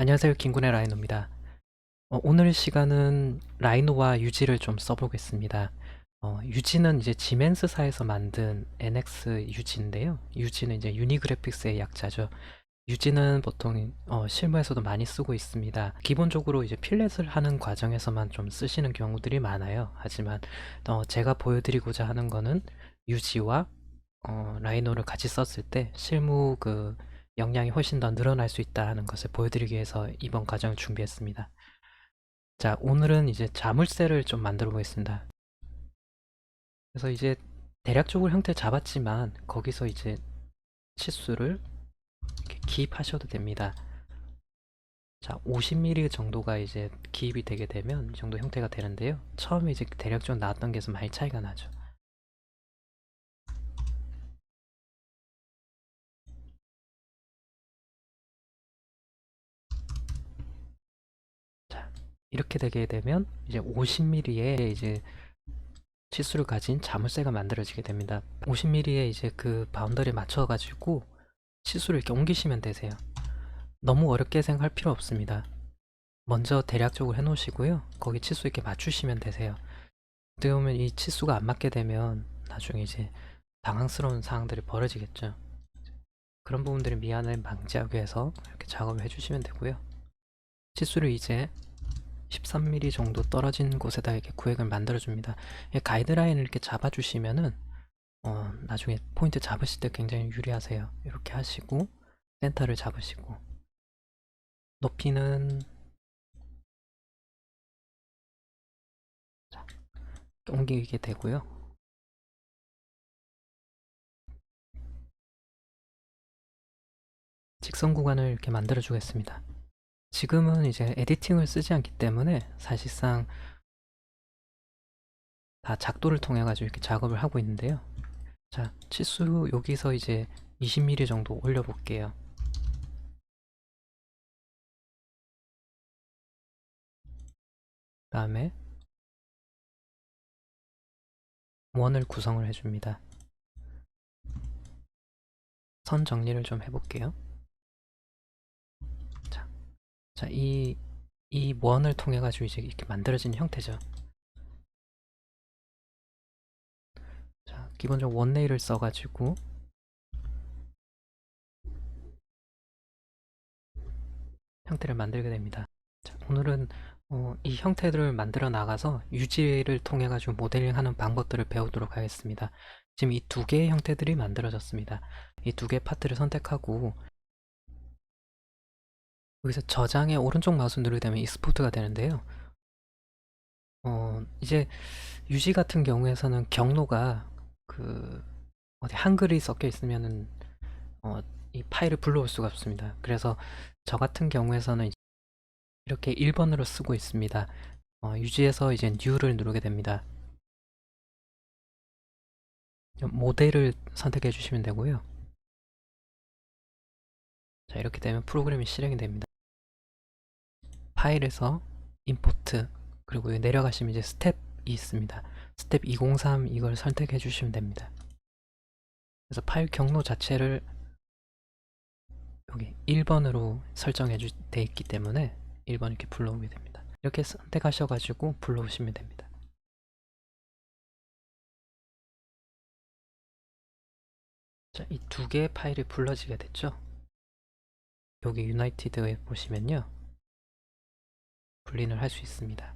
안녕하세요. 김군의 라이노입니다. 어, 오늘 시간은 라이노와 유지를 좀 써보겠습니다. 어, 유지는 이제 지멘스사에서 만든 NX 유지인데요. 유지는 이제 유니그래픽스의 약자죠. 유지는 보통 어, 실무에서도 많이 쓰고 있습니다. 기본적으로 이제 필렛을 하는 과정에서만 좀 쓰시는 경우들이 많아요. 하지만 어, 제가 보여드리고자 하는 거는 유지와 어, 라이노를 같이 썼을 때 실무 그 역량이 훨씬 더 늘어날 수 있다는 것을 보여드리기 위해서 이번 과정을 준비했습니다. 자, 오늘은 이제 자물쇠를 좀 만들어 보겠습니다. 그래서 이제 대략적으로 형태 잡았지만 거기서 이제 치수를 기입하셔도 됩니다. 자, 50mm 정도가 이제 기입이 되게 되면 이 정도 형태가 되는데요. 처음에 이제 대략적으로 나왔던 게서 많이 차이가 나죠. 이렇게 되게 되면 이제 50mm의 이제 치수를 가진 자물쇠가 만들어지게 됩니다. 50mm의 이제 그 바운더리에 맞춰 가지고 치수를 이렇게 옮기시면 되세요. 너무 어렵게 생각할 필요 없습니다. 먼저 대략적으로 해 놓으시고요. 거기 치수 이렇게 맞추시면 되세요. 어떻게 보면 이 치수가 안 맞게 되면 나중에 이제 당황스러운 상황들이 벌어지겠죠. 그런 부분들을 미안을 방지하기 위해서 이렇게 작업을 해주시면 되고요. 치수를 이제 13mm 정도 떨어진 곳에다 이렇게 구획을 만들어줍니다. 이 가이드라인을 이렇게 잡아주시면은 어, 나중에 포인트 잡으실 때 굉장히 유리하세요. 이렇게 하시고 센터를 잡으시고 높이는 자, 옮기게 되고요. 직선 구간을 이렇게 만들어 주겠습니다. 지금은 이제 에디팅을 쓰지 않기 때문에 사실상 다 작도를 통해 가지고 이렇게 작업을 하고 있는데요. 자, 치수 여기서 이제 20mm 정도 올려 볼게요. 다음에 원을 구성을 해줍니다. 선 정리를 좀 해볼게요. 자, 자, 이, 이 원을 통해 가지고 이제 이렇게 만들어진 형태죠. 자, 기본적으로 원네일을 써가지고 형태를 만들게 됩니다. 자, 오늘은 어, 이 형태들을 만들어 나가서 유지를 통해 가지고 모델링하는 방법들을 배우도록 하겠습니다. 지금 이 두 개의 형태들이 만들어졌습니다. 이 두 개의 파트를 선택하고 여기서 저장의 오른쪽 마우스 누르게 되면 익스포트가 되는데요. 어, 이제 유지 같은 경우에서는 경로가 그 어디 한글이 섞여 있으면은 어, 이 파일을 불러올 수가 없습니다. 그래서 저 같은 경우에서는 이렇게 1번으로 쓰고 있습니다. 어, 유지해서 이제 New를 누르게 됩니다. 모델을 선택해 주시면 되고요. 자, 이렇게 되면 프로그램이 실행이 됩니다. 파일에서 임포트 그리고 내려가시면 이제 스텝이 있습니다. 스텝 203 이걸 선택해 주시면 됩니다. 그래서 파일 경로 자체를 여기 1번으로 설정해 돼 있기 때문에 1번 이렇게 불러오게 됩니다. 이렇게 선택하셔가지고 불러오시면 됩니다. 자, 이 두 개의 파일이 불러지게 됐죠? 여기 유나이티드에 보시면요. 분리를 할 수 있습니다.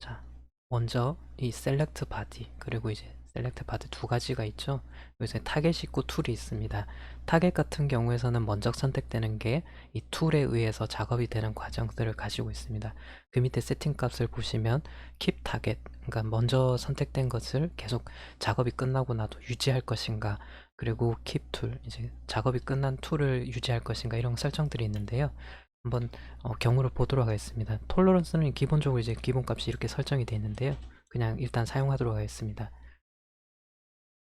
자, 먼저 이 셀렉트 바디 그리고 이제 셀렉트 바디 두 가지가 있죠. 여기서 타겟이 있고 툴이 있습니다. 타겟 같은 경우에서는 먼저 선택되는 게 이 툴에 의해서 작업이 되는 과정들을 가지고 있습니다. 그 밑에 세팅 값을 보시면 keep target 그러니까 먼저 선택된 것을 계속 작업이 끝나고 나도 유지할 것인가 그리고 keep tool 이제 작업이 끝난 툴을 유지할 것인가 이런 설정들이 있는데요. 한번 어, 경우를 보도록 하겠습니다. 톨러런스는 기본적으로 이제 기본값이 이렇게 설정이 되어 있는데요. 그냥 일단 사용하도록 하겠습니다.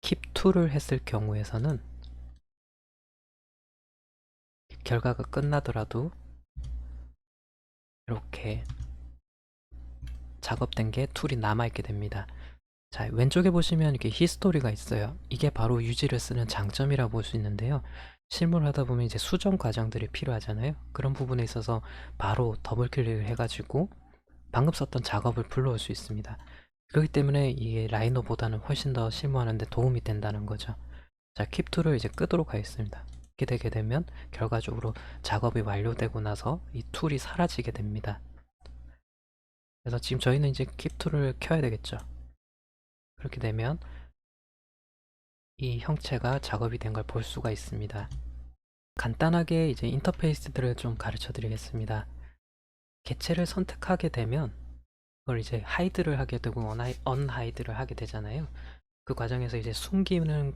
keep to를 했을 경우에서는 결과가 끝나더라도 이렇게 작업된 게 툴이 남아있게 됩니다. 자, 왼쪽에 보시면 이렇게 히스토리가 있어요. 이게 바로 유지를 쓰는 장점이라고 볼수 있는데요. 실무를 하다 보면 이제 수정 과정들이 필요하잖아요. 그런 부분에 있어서 바로 더블 클릭을 해가지고 방금 썼던 작업을 불러올 수 있습니다. 그렇기 때문에 이게 라이노보다는 훨씬 더 실무하는데 도움이 된다는 거죠. 자, 킵2를 이제 끄도록 하겠습니다. 이렇게 되게 되면 결과적으로 작업이 완료되고 나서 이 툴이 사라지게 됩니다. 그래서 지금 저희는 이제 킵2를 켜야 되겠죠. 그렇게 되면 이 형체가 작업이 된 걸 볼 수가 있습니다. 간단하게 이제 인터페이스들을 좀 가르쳐 드리겠습니다. 개체를 선택하게 되면 그걸 이제 하이드를 하게 되고 언하이드를 하게 되잖아요. 그 과정에서 이제 숨기는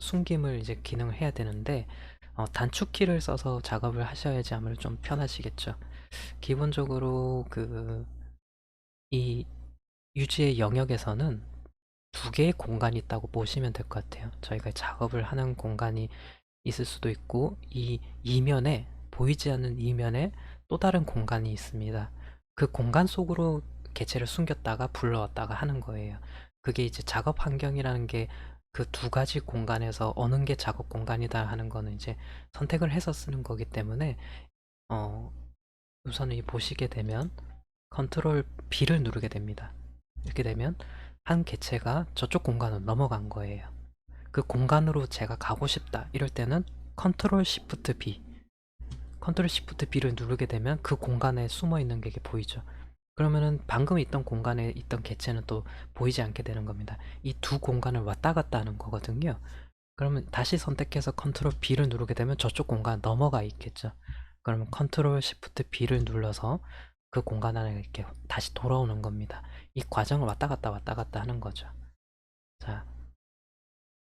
숨김을 이제 기능을 해야 되는데 어, 단축키를 써서 작업을 하셔야지 아무래도 좀 편하시겠죠. 기본적으로 그 이 유지의 영역에서는 두 개의 공간이 있다고 보시면 될 것 같아요. 저희가 작업을 하는 공간이 있을 수도 있고 이 이면에 보이지 않는 이면에 또 다른 공간이 있습니다. 그 공간 속으로 개체를 숨겼다가 불러왔다가 하는 거예요. 그게 이제 작업 환경이라는 게 그 두 가지 공간에서 어느 게 작업 공간이다 하는 거는 이제 선택을 해서 쓰는 거기 때문에 어 우선은 이 보시게 되면 컨트롤 B를 누르게 됩니다. 이렇게 되면 한 개체가 저쪽 공간으로 넘어간 거예요. 그 공간으로 제가 가고 싶다 이럴 때는 컨트롤 시프트 B 컨트롤 시프트 B를 누르게 되면 그 공간에 숨어 있는 게 보이죠. 그러면은 방금 있던 공간에 있던 개체는 또 보이지 않게 되는 겁니다. 이 두 공간을 왔다 갔다 하는 거거든요. 그러면 다시 선택해서 컨트롤 B를 누르게 되면 저쪽 공간 넘어가 있겠죠. 그러면 컨트롤 시프트 B를 눌러서 그 공간 안에 이렇게 다시 돌아오는 겁니다. 이 과정을 왔다 갔다 왔다 갔다 하는 거죠. 자,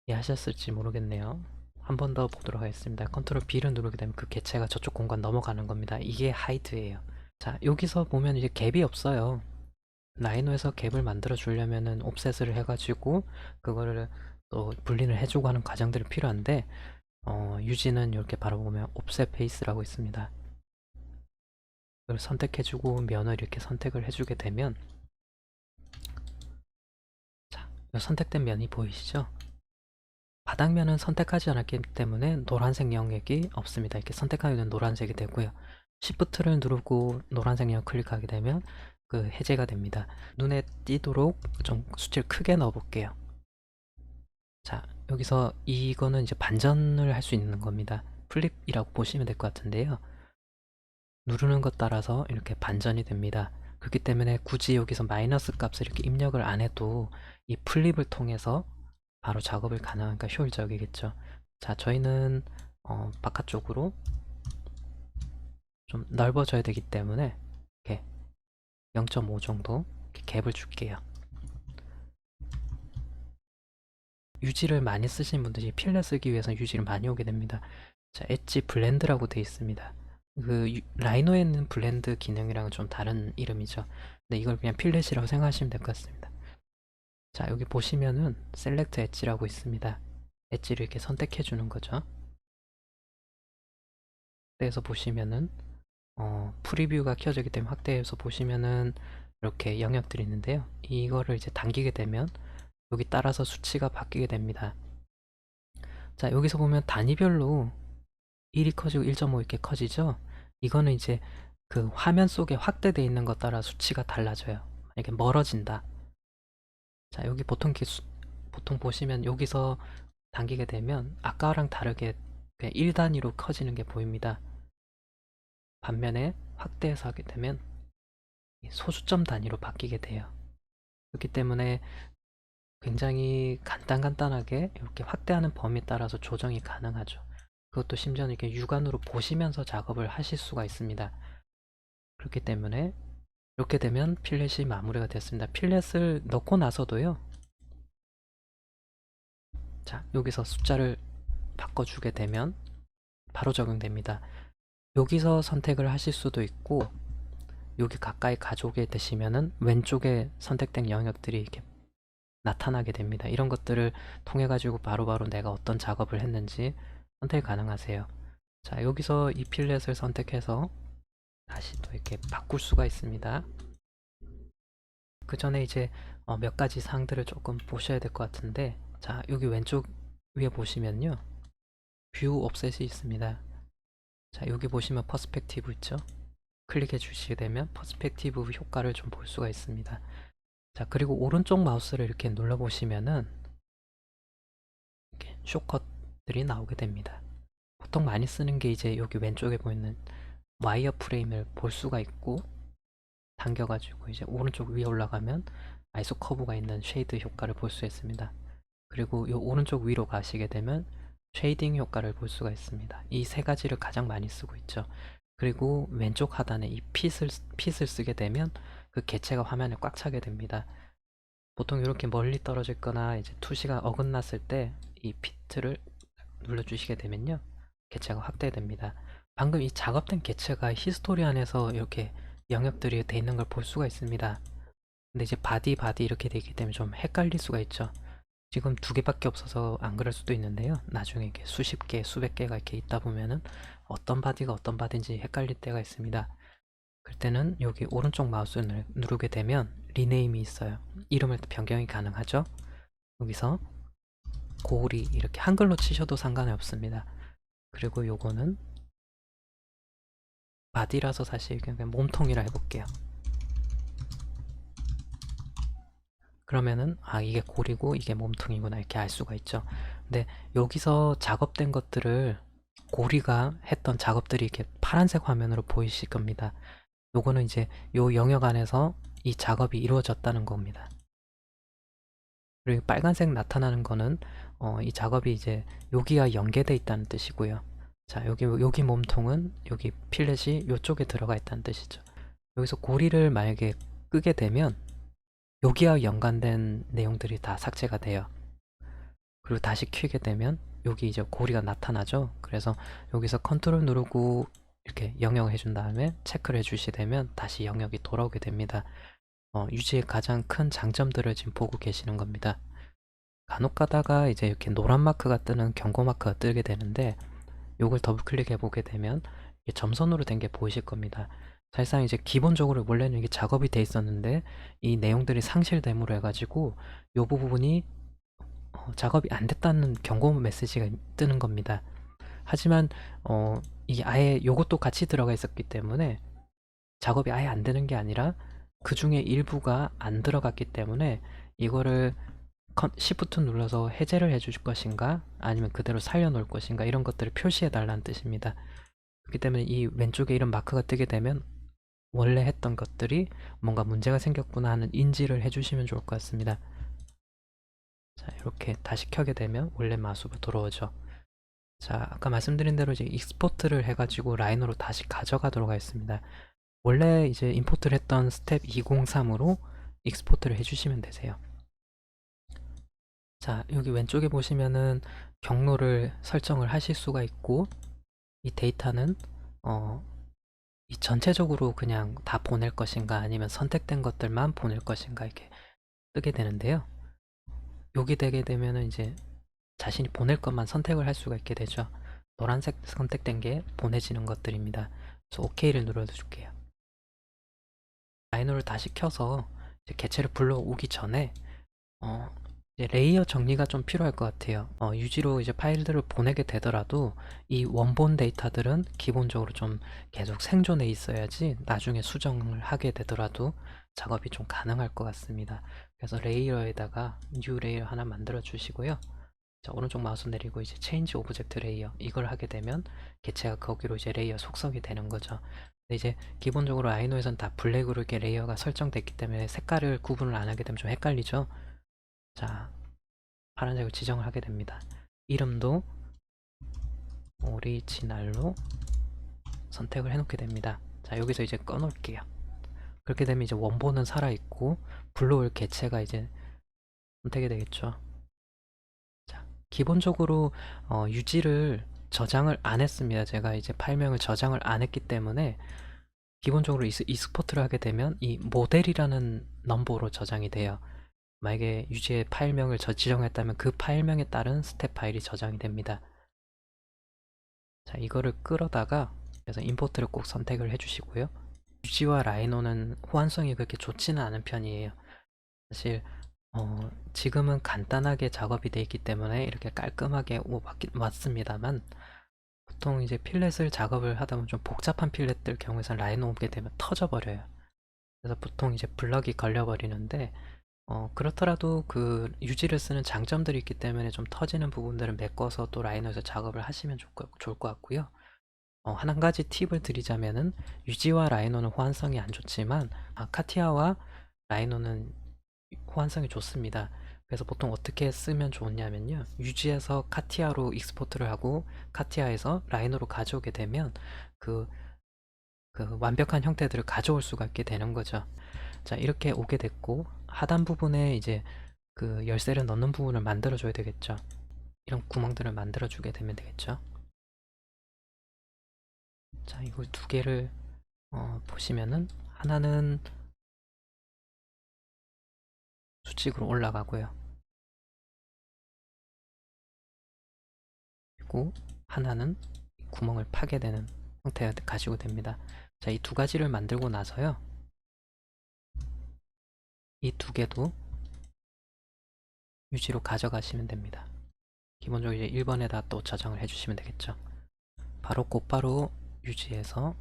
이해하셨을지 모르겠네요. 한 번 더 보도록 하겠습니다. 컨트롤 B를 누르게 되면 그 개체가 저쪽 공간 넘어가는 겁니다. 이게 하이드예요. 자, 여기서 보면 이제 갭이 없어요. 라이노에서 갭을 만들어 주려면은 옵셋을 해가지고 그거를 또 분리를 해주고 하는 과정들이 필요한데 어, 유지는 이렇게 바로 보면 옵셋 페이스라고 있습니다. 그걸 선택해주고 면을 이렇게 선택을 해주게 되면 선택된 면이 보이시죠? 바닥면은 선택하지 않았기 때문에 노란색 영역이 없습니다. 이렇게 선택하게 되면 노란색이 되고요. Shift를 누르고 노란색 영역 클릭하게 되면 그 해제가 됩니다. 눈에 띄도록 좀 수치를 크게 넣어 볼게요. 자, 여기서 이거는 이제 반전을 할 수 있는 겁니다. 플립이라고 보시면 될 것 같은데요. 누르는 것 따라서 이렇게 반전이 됩니다. 그렇기 때문에 굳이 여기서 마이너스 값을 이렇게 입력을 안 해도 이 플립을 통해서 바로 작업을 가능하니까 효율적이겠죠. 자, 저희는 어, 바깥쪽으로 좀 넓어져야 되기 때문에 이렇게 0.5 정도 이렇게 갭을 줄게요. 유지를 많이 쓰시는 분들이 필렛 쓰기 위해서 유지를 많이 오게 됩니다. 자, 엣지 블렌드라고 되어 있습니다. 그 유- 라이노에 있는 블렌드 기능이랑은 좀 다른 이름이죠. 근데 이걸 그냥 필렛이라고 생각하시면 될 것 같습니다. 자, 여기 보시면은 셀렉트 엣지라고 있습니다. 엣지를 이렇게 선택해 주는 거죠. 확대해서 보시면은 어, 프리뷰가 켜져 있기 때문에 확대해서 보시면은 이렇게 영역들이 있는데요. 이거를 이제 당기게 되면 여기 따라서 수치가 바뀌게 됩니다. 자, 여기서 보면 단위별로 1이 커지고 1.5 이렇게 커지죠? 이거는 이제 그 화면 속에 확대되어 있는 것 따라 수치가 달라져요. 만약에 멀어진다. 자, 여기 보통 수- 보통 보시면 여기서 당기게 되면 아까랑 다르게 그냥 1단위로 커지는 게 보입니다. 반면에 확대해서 하게 되면 이 소수점 단위로 바뀌게 돼요. 그렇기 때문에 굉장히 간단간단하게 이렇게 확대하는 범위에 따라서 조정이 가능하죠. 그것도 심지어 이렇게 육안으로 보시면서 작업을 하실 수가 있습니다. 그렇기 때문에 이렇게 되면 필렛이 마무리가 됐습니다. 필렛을 넣고 나서도요. 자, 여기서 숫자를 바꿔주게 되면 바로 적용됩니다. 여기서 선택을 하실 수도 있고 여기 가까이 가져오게 되시면은 왼쪽에 선택된 영역들이 이렇게 나타나게 됩니다. 이런 것들을 통해 가지고 바로바로 내가 어떤 작업을 했는지 선택 가능하세요. 자, 여기서 이 필렛을 선택해서 다시 또 이렇게 바꿀 수가 있습니다. 그 전에 이제 어, 몇 가지 사항들을 조금 보셔야 될 것 같은데 자 여기 왼쪽 위에 보시면요 뷰 옵셋이 있습니다 자 여기 보시면 퍼스펙티브 있죠 클릭해 주시게 되면 퍼스펙티브 효과를 좀 볼 수가 있습니다 자 그리고 오른쪽 마우스를 이렇게 눌러 보시면은 이렇게 숏컷 들이 나오게 됩니다 보통 많이 쓰는 게 이제 여기 왼쪽에 보이는 와이어 프레임을 볼 수가 있고 당겨가지고 이제 오른쪽 위에 올라가면 아이소 커브가 있는 쉐이드 효과를 볼 수 있습니다. 그리고 이 오른쪽 위로 가시게 되면 쉐이딩 효과를 볼 수가 있습니다. 이 세 가지를 가장 많이 쓰고 있죠. 그리고 왼쪽 하단에 이 핏을, 핏을 쓰게 되면 그 개체가 화면에 꽉 차게 됩니다. 보통 이렇게 멀리 떨어져 있거나 이제 투시가 어긋났을 때 이 피트를 눌러주시게 되면요. 개체가 확대됩니다. 방금 이 작업된 개체가 히스토리 안에서 이렇게 영역들이 돼 있는 걸 볼 수가 있습니다. 근데 이제 바디 바디 이렇게 되기 때문에 좀 헷갈릴 수가 있죠. 지금 두 개밖에 없어서 안 그럴 수도 있는데요. 나중에 이렇게 수십 개, 수백 개가 이렇게 있다 보면은 어떤 바디가 어떤 바디인지 헷갈릴 때가 있습니다. 그때는 여기 오른쪽 마우스를 누르게 되면 리네임이 있어요. 이름을 변경이 가능하죠. 여기서 고리 이렇게 한글로 치셔도 상관이 없습니다. 그리고 요거는 바디라서 사실 그냥 몸통이라 해볼게요. 그러면은 아 이게 고리고 이게 몸통이구나 이렇게 알 수가 있죠. 근데 여기서 작업된 것들을 고리가 했던 작업들이 이렇게 파란색 화면으로 보이실 겁니다. 요거는 이제 요 영역 안에서 이 작업이 이루어졌다는 겁니다. 그리고 빨간색 나타나는 거는 어, 이 작업이 이제 여기와 연계돼 있다는 뜻이고요. 자 여기 여기 몸통은 여기 필렛이 이쪽에 들어가 있다는 뜻이죠. 여기서 고리를 만약에 끄게 되면 여기와 연관된 내용들이 다 삭제가 돼요. 그리고 다시 키게 되면 여기 이제 고리가 나타나죠. 그래서 여기서 컨트롤 누르고 이렇게 영역을 해준 다음에 체크를 해주시게 되면 다시 영역이 돌아오게 됩니다. 어, 유지의 가장 큰 장점들을 지금 보고 계시는 겁니다. 간혹 가다가 이제 이렇게 노란 마크가 뜨는 경고 마크가 뜨게 되는데 요걸 더블 클릭해 보게 되면 이게 점선으로 된 게 보이실 겁니다. 사실상 이제 기본적으로 원래는 이게 작업이 돼 있었는데 이 내용들이 상실됨으로 해가지고 요 부분이 어, 작업이 안 됐다는 경고 메시지가 뜨는 겁니다. 하지만 어, 이 아예 요것도 같이 들어가 있었기 때문에 작업이 아예 안 되는 게 아니라 그 중에 일부가 안 들어갔기 때문에 이거를 컨- Shift 눌러서 해제를 해줄 것인가 아니면 그대로 살려놓을 것인가 이런 것들을 표시해 달라는 뜻입니다. 그렇기 때문에 이 왼쪽에 이런 마크가 뜨게 되면 원래 했던 것들이 뭔가 문제가 생겼구나 하는 인지를 해주시면 좋을 것 같습니다. 자 이렇게 다시 켜게 되면 원래 마수가 돌아오죠. 자 아까 말씀드린 대로 이제 익스포트를 해가지고 라인으로 다시 가져가도록 하겠습니다. 원래 이제 임포트를 했던 스텝 203으로 익스포트를 해주시면 되세요. 자, 여기 왼쪽에 보시면은 경로를 설정을 하실 수가 있고 이 데이터는 어, 이 전체적으로 그냥 다 보낼 것인가 아니면 선택된 것들만 보낼 것인가 이렇게 뜨게 되는데요. 여기 되게 되면은 이제 자신이 보낼 것만 선택을 할 수가 있게 되죠. 노란색 선택된 게 보내지는 것들입니다. 그래서 OK를 눌러줄게요. 라이너를 다시 켜서 개체를 불러오기 전에 어, 레이어 정리가 좀 필요할 것 같아요. 어, 유지로 이제 파일들을 보내게 되더라도 이 원본 데이터들은 기본적으로 좀 계속 생존해 있어야지 나중에 수정을 하게 되더라도 작업이 좀 가능할 것 같습니다. 그래서 레이어에다가 뉴 레이어 하나 만들어 주시고요. 자, 오른쪽 마우스 내리고 이제 체인지 오브젝트 레이어 이걸 하게 되면 개체가 거기로 이제 레이어 속성이 되는 거죠. 이제 기본적으로 아이노에선 다 블랙으로 이렇게 레이어가 설정됐기 때문에 색깔을 구분을 안 하게 되면 좀 헷갈리죠. 자, 파란색을 지정을 하게 됩니다. 이름도 오리지널로 선택을 해 놓게 됩니다. 자, 여기서 이제 꺼 놓을게요. 그렇게 되면 이제 원본은 살아있고 불러올 개체가 이제 선택이 되겠죠. 자, 기본적으로 어, 유지를 저장을 안 했습니다. 제가 이제 파일명을 저장을 안 했기 때문에 기본적으로 이스, 익스포트를 하게 되면 이 모델이라는 넘버로 저장이 돼요. 만약에 유지의 파일명을 저 지정했다면 그 파일명에 따른 스텝 파일이 저장이 됩니다. 자, 이거를 끌어다가 그래서 임포트를 꼭 선택을 해주시고요. 유지와 라이노는 호환성이 그렇게 좋지는 않은 편이에요. 사실 어, 지금은 간단하게 작업이 돼 있기 때문에 이렇게 깔끔하게 왔습니다만 보통 이제 필렛을 작업을 하다 보면 좀 복잡한 필렛들 경우에선 라인 오게 되면 터져 버려요. 그래서 보통 이제 블럭이 걸려 버리는데 어, 그렇더라도 그 유지를 쓰는 장점들이 있기 때문에 좀 터지는 부분들은 메꿔서 또 라이너에서 작업을 하시면 좋을 것, 같고요. 어, 한 가지 팁을 드리자면은 유지와 라이노는 호환성이 안 좋지만 아, 카티아와 라이노는 호환성이 좋습니다. 그래서 보통 어떻게 쓰면 좋냐면요. 유지에서 카티아로 익스포트를 하고 카티아에서 라이노로 가져오게 되면 그, 그 완벽한 형태들을 가져올 수가 있게 되는 거죠. 자, 이렇게 오게 됐고 하단 부분에 이제 그 열쇠를 넣는 부분을 만들어 줘야 되겠죠. 이런 구멍들을 만들어 주게 되면 되겠죠. 자, 이거 두 개를 어, 보시면은 하나는 수직으로 올라가고요. 그리고 하나는 구멍을 파게 되는 형태가 가지고 됩니다. 자, 이 두 가지를 만들고 나서요. 이 두 개도 유지로 가져가시면 됩니다. 기본적으로 이제 1번에다 또 저장을 해주시면 되겠죠. 바로 곧바로 유지해서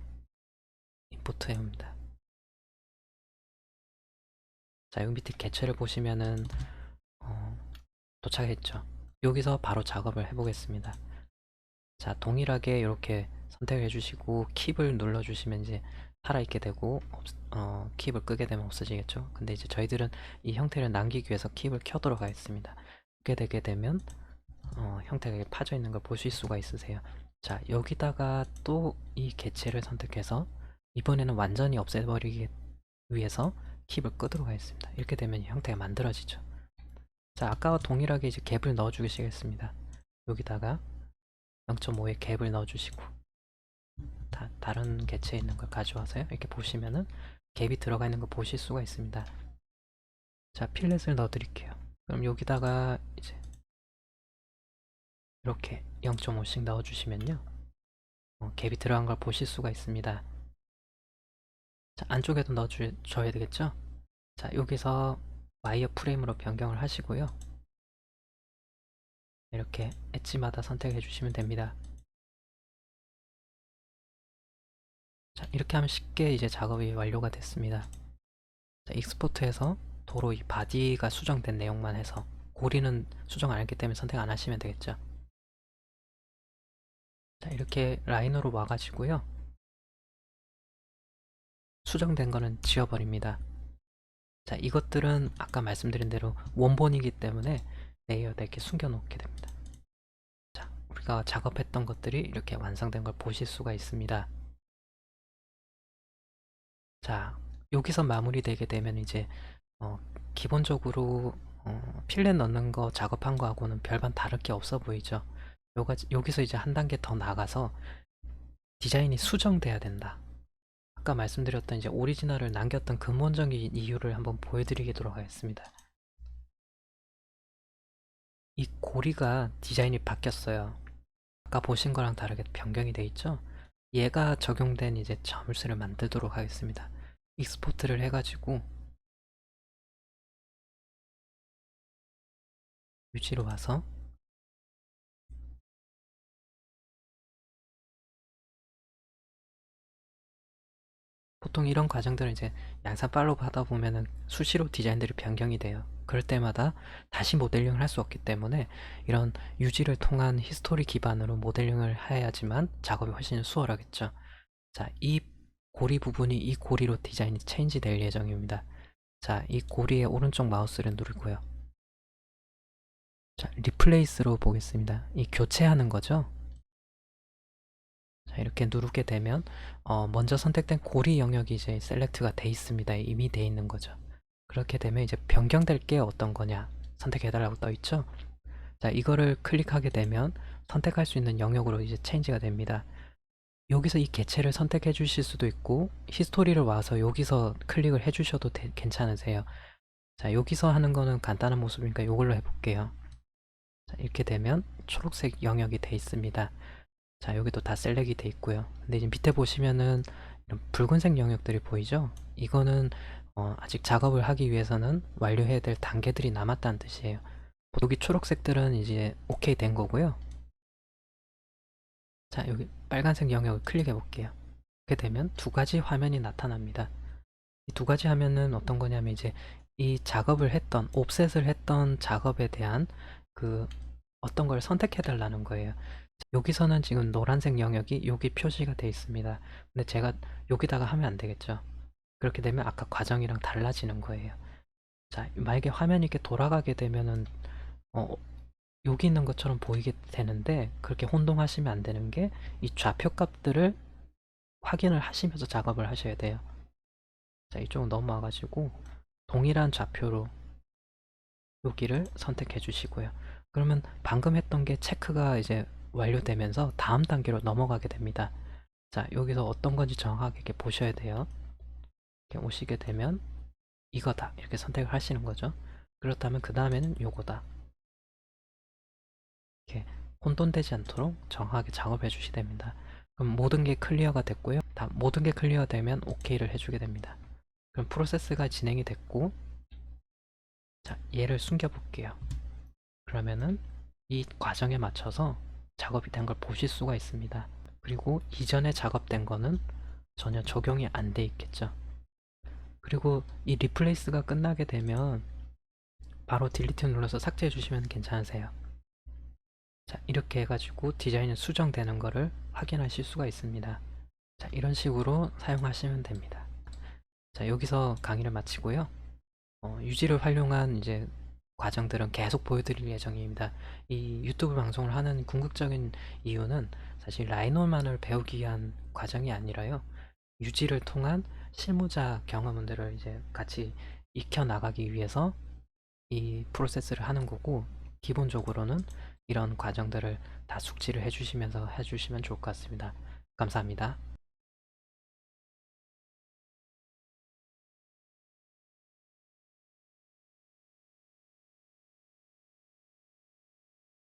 임포트 해옵니다. 자, 여기 밑에 개체를 보시면은 어, 도착했죠. 여기서 바로 작업을 해보겠습니다. 자, 동일하게 이렇게 선택을 해주시고 킵을 눌러 주시면 이제 살아있게 되고 없, 어, 킵을 끄게 되면 없어지겠죠. 근데 이제 저희들은 이 형태를 남기기 위해서 킵을 켜도록 하겠습니다. 그렇게 되게 되면 어, 형태가 파져 있는 걸 보실 수가 있으세요. 자, 여기다가 또 이 개체를 선택해서 이번에는 완전히 없애버리기 위해서 킵을 끄도록 하겠습니다. 이렇게 되면 이 형태가 만들어지죠. 자, 아까와 동일하게 이제 갭을 넣어 주시겠습니다. 여기다가 0.5의 갭을 넣어 주시고 다, 다른 개체에 있는 걸 가져와서요. 이렇게 보시면은 갭이 들어가 있는 거 보실 수가 있습니다. 자, 필렛을 넣어 드릴게요. 그럼 여기다가 이제 이렇게 0.5씩 넣어 주시면요. 어, 갭이 들어간 걸 보실 수가 있습니다. 자, 안쪽에도 넣어 주, 줘야 되겠죠? 자, 여기서 와이어 프레임으로 변경을 하시고요. 이렇게 엣지마다 선택해 주시면 됩니다. 자, 이렇게 하면 쉽게 이제 작업이 완료가 됐습니다. 자, 익스포트해서 도로 이 바디가 수정된 내용만 해서 고리는 수정 안 했기 때문에 선택 안 하시면 되겠죠. 자, 이렇게 라이너로 와가지고요. 수정된 거는 지워버립니다. 자, 이것들은 아까 말씀드린 대로 원본이기 때문에 레이어에 이렇게 숨겨놓게 됩니다. 자, 우리가 작업했던 것들이 이렇게 완성된 걸 보실 수가 있습니다. 자, 여기서 마무리되게 되면 이제 어, 기본적으로 어, 필렛 넣는 거 작업한 거하고는 별반 다를 게 없어 보이죠. 요가, 여기서 이제 한 단계 더 나가서 디자인이 수정돼야 된다. 아까 말씀드렸던 이제 오리지널을 남겼던 근본적인 이유를 한번 보여드리도록 하겠습니다. 이 고리가 디자인이 바뀌었어요. 아까 보신 거랑 다르게 변경이 돼 있죠? 얘가 적용된 이제 점수를 만들도록 하겠습니다. 익스포트를 해가지고 유지로 와서 보통 이런 과정들은 이제 양산 팔로우 하다 보면은 수시로 디자인들이 변경이 돼요. 그럴 때마다 다시 모델링을 할 수 없기 때문에 이런 유지를 통한 히스토리 기반으로 모델링을 해야지만 작업이 훨씬 수월하겠죠. 자, 이 고리 부분이 이 고리로 디자인이 체인지 될 예정입니다. 자, 이 고리의 오른쪽 마우스를 누르고요. 자, 리플레이스로 보겠습니다. 이 교체하는 거죠. 자, 이렇게 누르게 되면 어, 먼저 선택된 고리 영역이 이제 셀렉트가 돼 있습니다. 이미 돼 있는 거죠. 그렇게 되면 이제 변경될 게 어떤 거냐 선택해달라고 떠 있죠. 자, 이거를 클릭하게 되면 선택할 수 있는 영역으로 이제 체인지가 됩니다. 여기서 이 개체를 선택해 주실 수도 있고 히스토리를 와서 여기서 클릭을 해 주셔도 되- 괜찮으세요. 자, 여기서 하는 거는 간단한 모습이니까 이걸로 해볼게요. 자, 이렇게 되면 초록색 영역이 돼 있습니다. 자, 여기도 다 셀렉이 돼 있고요. 근데 이제 밑에 보시면은 붉은색 영역들이 보이죠? 이거는 어, 아직 작업을 하기 위해서는 완료해야 될 단계들이 남았다는 뜻이에요. 여기 초록색들은 이제 오케이 된 거고요. 자, 여기 빨간색 영역을 클릭해 볼게요. 이렇게 되면 두 가지 화면이 나타납니다. 이 두 가지 화면은 어떤 거냐면 이제 이 작업을 했던, 옵셋을 했던 작업에 대한 그 어떤 걸 선택해 달라는 거예요. 여기서는 지금 노란색 영역이 여기 표시가 되어 있습니다. 근데 제가 여기다가 하면 안 되겠죠. 그렇게 되면 아까 과정이랑 달라지는 거예요. 자, 만약에 화면이 이렇게 돌아가게 되면은 어, 여기 있는 것처럼 보이게 되는데 그렇게 혼동하시면 안 되는 게 이 좌표 값들을 확인을 하시면서 작업을 하셔야 돼요. 자, 이쪽으로 넘어와 가지고 동일한 좌표로 여기를 선택해 주시고요. 그러면 방금 했던 게 체크가 이제 완료되면서 다음 단계로 넘어가게 됩니다. 자, 여기서 어떤 건지 정확하게 보셔야 돼요. 이렇게 오시게 되면 이거다 이렇게 선택을 하시는 거죠. 그렇다면 그 다음에는 요거다. 이렇게 혼돈되지 않도록 정확하게 작업해 주시면 됩니다. 그럼 모든 게 클리어가 됐고요. 다 모든 게 클리어 되면 OK를 해주게 됩니다. 그럼 프로세스가 진행이 됐고 자 얘를 숨겨 볼게요. 그러면은 이 과정에 맞춰서 작업이 된 걸 보실 수가 있습니다. 그리고 이전에 작업된 거는 전혀 적용이 안 돼 있겠죠. 그리고 이 리플레이스가 끝나게 되면 바로 딜리트 눌러서 삭제해 주시면 괜찮으세요. 자, 이렇게 해가지고 디자인이 수정되는 거를 확인하실 수가 있습니다. 자, 이런 식으로 사용하시면 됩니다. 자, 여기서 강의를 마치고요. 어, 유지를 활용한 이제 과정들은 계속 보여드릴 예정입니다. 이 유튜브 방송을 하는 궁극적인 이유는 사실 라이노만을 배우기 위한 과정이 아니라요. 유지를 통한 실무자 경험들을 이제 같이 익혀 나가기 위해서 이 프로세스를 하는 거고 기본적으로는 이런 과정들을 다 숙지를 해주시면서 해주시면 좋을 것 같습니다. 감사합니다.